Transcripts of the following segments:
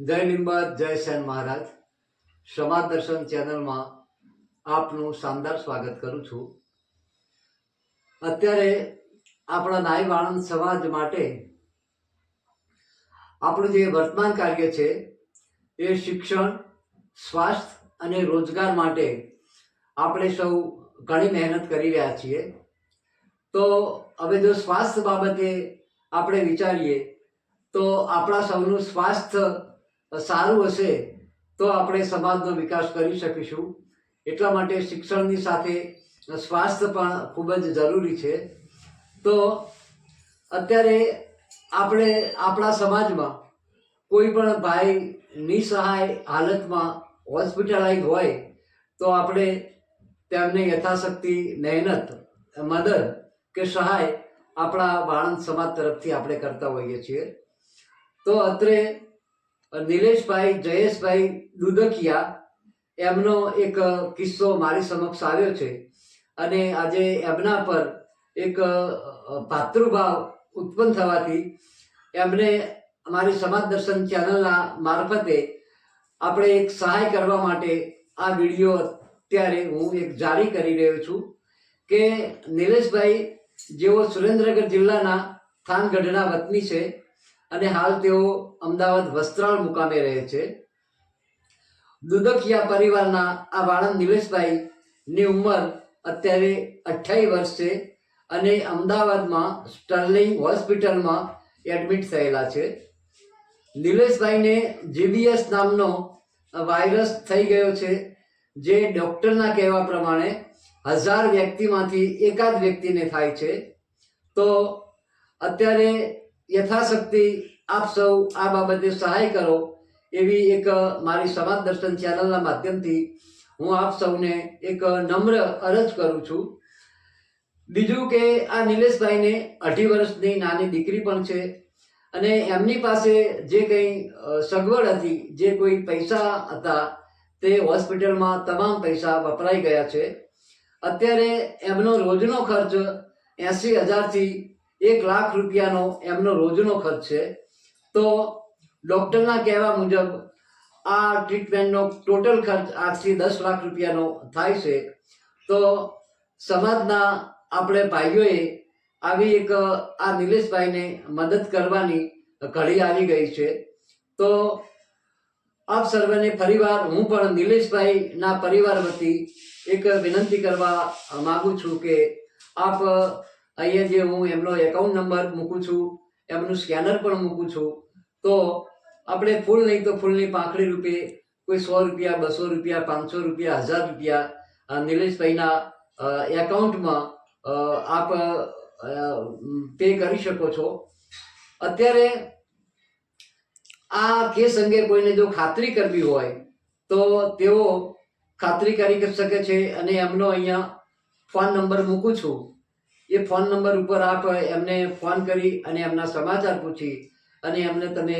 જય નિંબાદ, જય સેન મહારાજ. સમાજ દર્શન ચેનલમાં આપનું શાનદાર સ્વાગત કરું છું. અત્યારે આપણા નાઈ વાણંદ સમાજ માટે આપણું જે વર્તમાન કાર્ય છે, એ શિક્ષણ સ્વાસ્થ્ય અને રોજગાર માટે આપણે સૌ ઘણી મહેનત કરી રહ્યા છીએ. તો હવે જો સ્વાસ્થ્ય બાબતે આપણે વિચારીએ, તો આપણા સૌનું સ્વાસ્થ્ય સારું હશે તો આપણે સમાજનો વિકાસ કરી શકીશું. એટલા માટે શિક્ષણની સાથે સ્વાસ્થ્ય પણ ખૂબ જ જરૂરી છે. તો અત્યારે આપણે આપણા સમાજમાં કોઈ પણ ભાઈ નિસહાય હાલતમાં હોસ્પિટલાઇઝ હોય તો આપણે તેમને યથાશક્તિ, મહેનત, મદદ કે સહાય આપણા વાણંદ સમાજ તરફથી આપણે કરતા હોઈએ છીએ. તો અત્રે નિલેશભાઈ, જયેશભાઈ દુદકિયા, એમનો એક કિસ્સો મારી સમક્ષ આવ્યો છે. અને આજે એમના પર એક ભાતૃભાવ ઉત્પન્ન થવાથી એમને અમારી સમાજ દર્શન ચેનલના મારફતે આપણે એક સહાય કરવા માટે આ વીડિયો અત્યારે હું એક જારી કરી રહ્યો છું કે નિલેશભાઈ જેઓ સુરેન્દ્રનગર જિલ્લાના થાનગઢના વતની છે અને હાલ તેઓ અમદાવાદ વસ્ત્રાલ મુકામે રહે છે. દુદકિયા પરિવારના આ વાળંદ નિલેશભાઈ ની ઉંમર અત્યારે અઠ્યાવીસ વર્ષ છે અને અમદાવાદમાં સ્ટર્લિંગ હોસ્પિટલમાં એડમિટ થયેલા છે. નિલેશભાઈને જીબીએસ નામનો વાયરસ થઈ ગયો છે, જે ડૉક્ટરના કહેવા પ્રમાણે હજાર વ્યક્તિમાંથી એકાદ વ્યક્તિને થાય છે. તો અત્યારે યથાશક્તિ આપ સૌ આ બાબતે સહાય કરો એવી એક મારી સમાજ દર્શન ચેનલના માધ્યમથી હું આપ સૌને એક નમ્ર અરજ કરું છું. બીજું કે આ નિલેશભાઈને અઢી વર્ષની નાની દીકરી પણ છે અને એમની પાસે જે કંઈ સગવડ હતી, જે કોઈ પૈસા હતા, તે હોસ્પિટલમાં તમામ પૈસા વપરાઈ ગયા છે. અત્યારે એમનો રોજનો ખર્ચ એંસી હજારથી એક લાખ રૂપિયાનો એમનો રોજનો ખર્ચ છે. તો ડૉક્ટરના કહેવા મુજબ આ ટ્રીટમેન્ટનો ટોટલ ખર્ચ આઠથી દસ લાખ રૂપિયાનો થાય છે. તો સમાજના આપણે ભાઈઓએ આવી એક, આ નિલેશભાઈને મદદ કરવાની ઘડી આવી ગઈ છે. તો આપ સર્વને ફરીવાર હું પણ નિલેશભાઈના પરિવાર વતી એક વિનંતી કરવા માગું છું કે આપ અહીંયા જે હું એમનો એકાઉન્ટ નંબર મૂકું છું, એમનું સ્કેનર પણ મૂકું છું, તો આપણે ફૂલ નહીં તો ફૂલની પાંખડી રૂપે કોઈ સો રૂપિયા, બસો રૂપિયા, પાંચસો રૂપિયા, હજાર રૂપિયા નિલેશભાઈના એકાઉન્ટમાં આપ પે કરી શકો છો. અત્યારે આ કેસ અંગે કોઈને જો ખાતરી કરવી હોય, તો તેઓ ખાતરી કરી શકે છે અને એમનો અહીંયા ફોન નંબર મૂકું છું. એ ફોન નંબર ઉપર આપ એમને ફોન કરી અને એમના સમાચાર પૂછી અને એમને તમે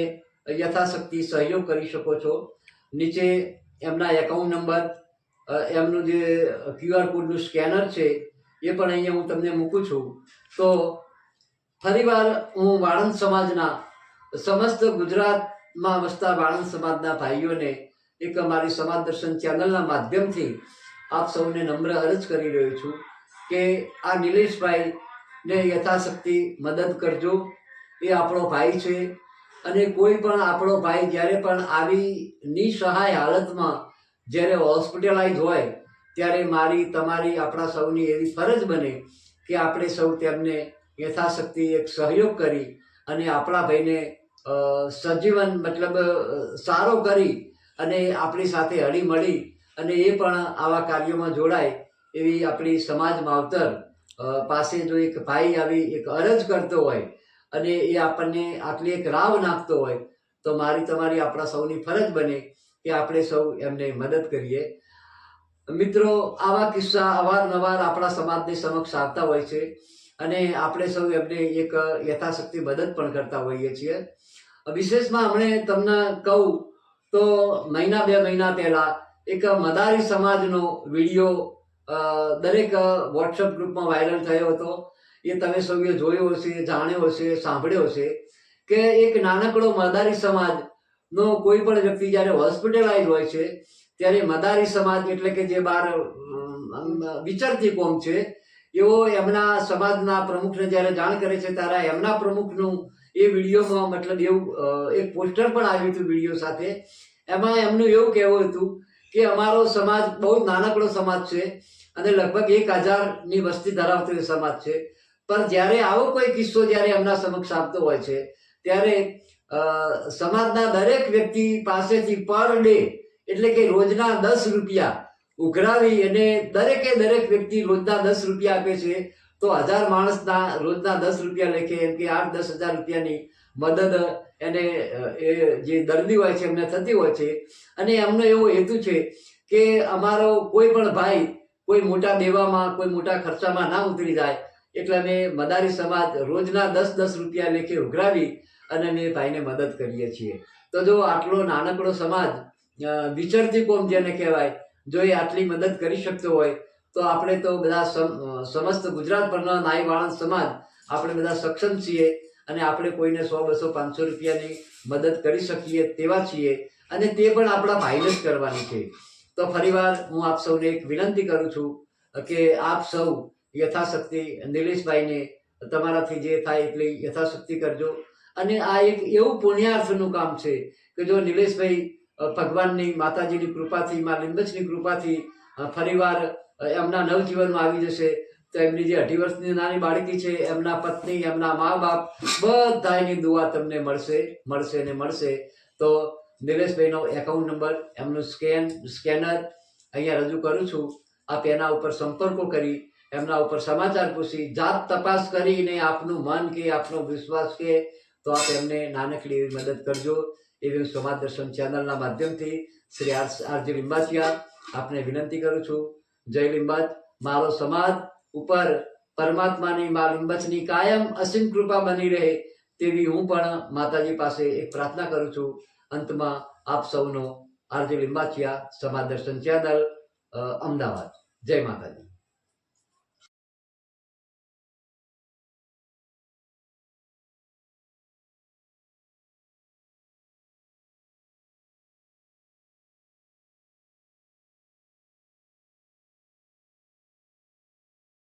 યથાશક્તિ સહયોગ કરી શકો છો. નીચે એમના એકાઉન્ટ નંબર એમનું જે ક્યુઆર કોડનું સ્કેનર છે, એ પણ અહીંયા હું તમને મૂકું છું. તો ફરીવાર હું વાળંદ સમાજના સમસ્ત ગુજરાતમાં વસતા વાળંદ સમાજના ભાઈઓને એક અમારી સમાજ દર્શન ચેનલના માધ્યમથી આપ સૌને નમ્ર અરજ કરી રહ્યો છું. કે આ નિલેશભાઈને યથાશક્તિ મદદ કરજો. એ આપણો ભાઈ છે અને કોઈ પણ આપણો ભાઈ જ્યારે પણ આવી નિસહાય હાલતમાં જ્યારે હોસ્પિટલાઇઝ હોય, ત્યારે મારી, તમારી, આપણા સૌની એવી ફરજ બને કે આપણે સૌ તેમને યથાશક્તિ એક સહયોગ કરી અને આપણા ભાઈને સજીવન મતલબ સારો કરી અને આપણી સાથે હળી મળી અને એ પણ આવા કાર્યોમાં જોડાય. એવી આપણી સમાજ માવતર પાસે જો એક ભાઈ આવી એક અરજ કરતો હોય અને એ આપણને આટલી એક રાવ નાખતો હોય, તો મારી તમારી આપણા સૌની ફરજ બને કે આપણે સૌ એમને મદદ કરીએ. મિત્રો, આવા કિસ્સા અવારનવાર આપણા સમાજની સમક્ષ આવતા હોય છે અને આપણે સૌ એમને એક યથાશક્તિ મદદ પણ કરતા હોઈએ છીએ. વિશેષમાં હમણે તમને કહું તો મહિના બે મહિના પહેલા એક મદારી સમાજનો વીડિયો દરેક વોટ્સઅપ ગ્રુપમાં વાયરલ થયો હતો. એ તમે સૌએ જોયો હશે, જાણ્યો હશે, સાંભળ્યો હશે કે એક નાનકડો મદારી સમાજ નો કોઈ પણ વ્યક્તિ જ્યારે હોસ્પિટલાઇઝ હોય છે, ત્યારે મદારી સમાજ એટલે કે જે બાર વિચરતી કોમ છે એવો એમના સમાજના પ્રમુખને જ્યારે જાણ કરે છે, ત્યારે એમના પ્રમુખનું એ વિડીયોમાં મતલબ એવું એક પોસ્ટર પણ આવ્યું હતું વીડિયો સાથે. એમાં એમનું એવું કહેવું હતું કે અમારો સમાજ બહુ નાનકડો સમાજ છે અને લગભગ એક હજારની વસ્તી ધરાવતો સમાજ છે. પણ જ્યારે આવો કોઈ કિસ્સો જ્યારે એમના સમક્ષ આવતો હોય છે, ત્યારે સમાજના દરેક વ્યક્તિ પાસેથી પર ડે એટલે કે રોજના દસ રૂપિયા ઉઘરાવી અને દરેકે દરેક વ્યક્તિ રોજના દસ રૂપિયા આપે છે, તો હજાર માણસના રોજના દસ રૂપિયા લેખે એમ કે આઠ દસ હજાર રૂપિયાની મદદ એને એ જે દર્દી હોય છે, એમને થતી હોય છે. અને એમનો એવો હેતુ છે કે અમારો કોઈ પણ ભાઈ કોઈ મોટા દેવામાં, કોઈ મોટા ખર્ચામાં ના ઉતરી જાય. એટલે અમે મદારી સમાજ રોજના દસ દસ રૂપિયા લેખે ઉઘરાવી અને અમે ભાઈને મદદ કરીએ છીએ. તો જો આટલો નાનકડો સમાજ વિચરતી કોમ જેને કહેવાય, જો એ આટલી મદદ કરી શકતો હોય, તો આપણે તો બધા સમ- સમસ્ત ગુજરાત પરના નાઈ વાળંદ સમાજ આપણે બધા સક્ષમ છીએ. અને આપણે કોઈને સો, બસો, પાંચસો રૂપિયાની મદદ કરી શકીએ તેવા છીએ. અને તે પણ આપણા ભાઈને જ કરવાની છે. તો ફરીવાર હું આપ સૌને એક વિનંતી કરું છું કે આપ સૌ યથાશક્તિ નિલેશભાઈને તમારાથી જે થાય એટલી યથાશક્તિ કરજો. અને આ એક એવું પુણ્યાર્થનું કામ છે કે જો નિલેશભાઈ ભગવાનની માતાજીની કૃપાથી, મા લીંબચની કૃપાથી ફરીવાર એમના નવજીવનમાં આવી જશે તો એમની જે અઢી વર્ષની નાની બાળકી છે, એમના પત્ની, એમના મા બાપ બધાની દુઆ તમને મળશે મળશે ને મળશે. તો નિલેશભાઈનો એકાઉન્ટ નંબર એમનું સ્કેન સ્કેનર અહીંયા રજૂ કરું છું. આપ એના ઉપર સંપર્કો કરી, એમના ઉપર સમાચાર પૂછી, જાત તપાસ કરીને આપનું મન કે આપનો વિશ્વાસ કે, તો આપ એમને નાનકડી એવી મદદ કરજો. એવી હું સમાજ દર્શન ચેનલના માધ્યમથી શ્રી આર, આરજી લિંબાચિયા આપને વિનંતી કરું છું. જય લિંબાચ, મારો સમાજ. ઉપર પરમાત્માની મારી લિંબચની કાયમ અસીમ કૃપા બની રહે તેવી હું પણ માતાજી પાસે એક પ્રાર્થના કરું છું. અંતમાં આપ સૌનો આરજી લિંબાચિયા સમાજ દર્શન ચેનલ અમદાવાદ. જય માતાજી.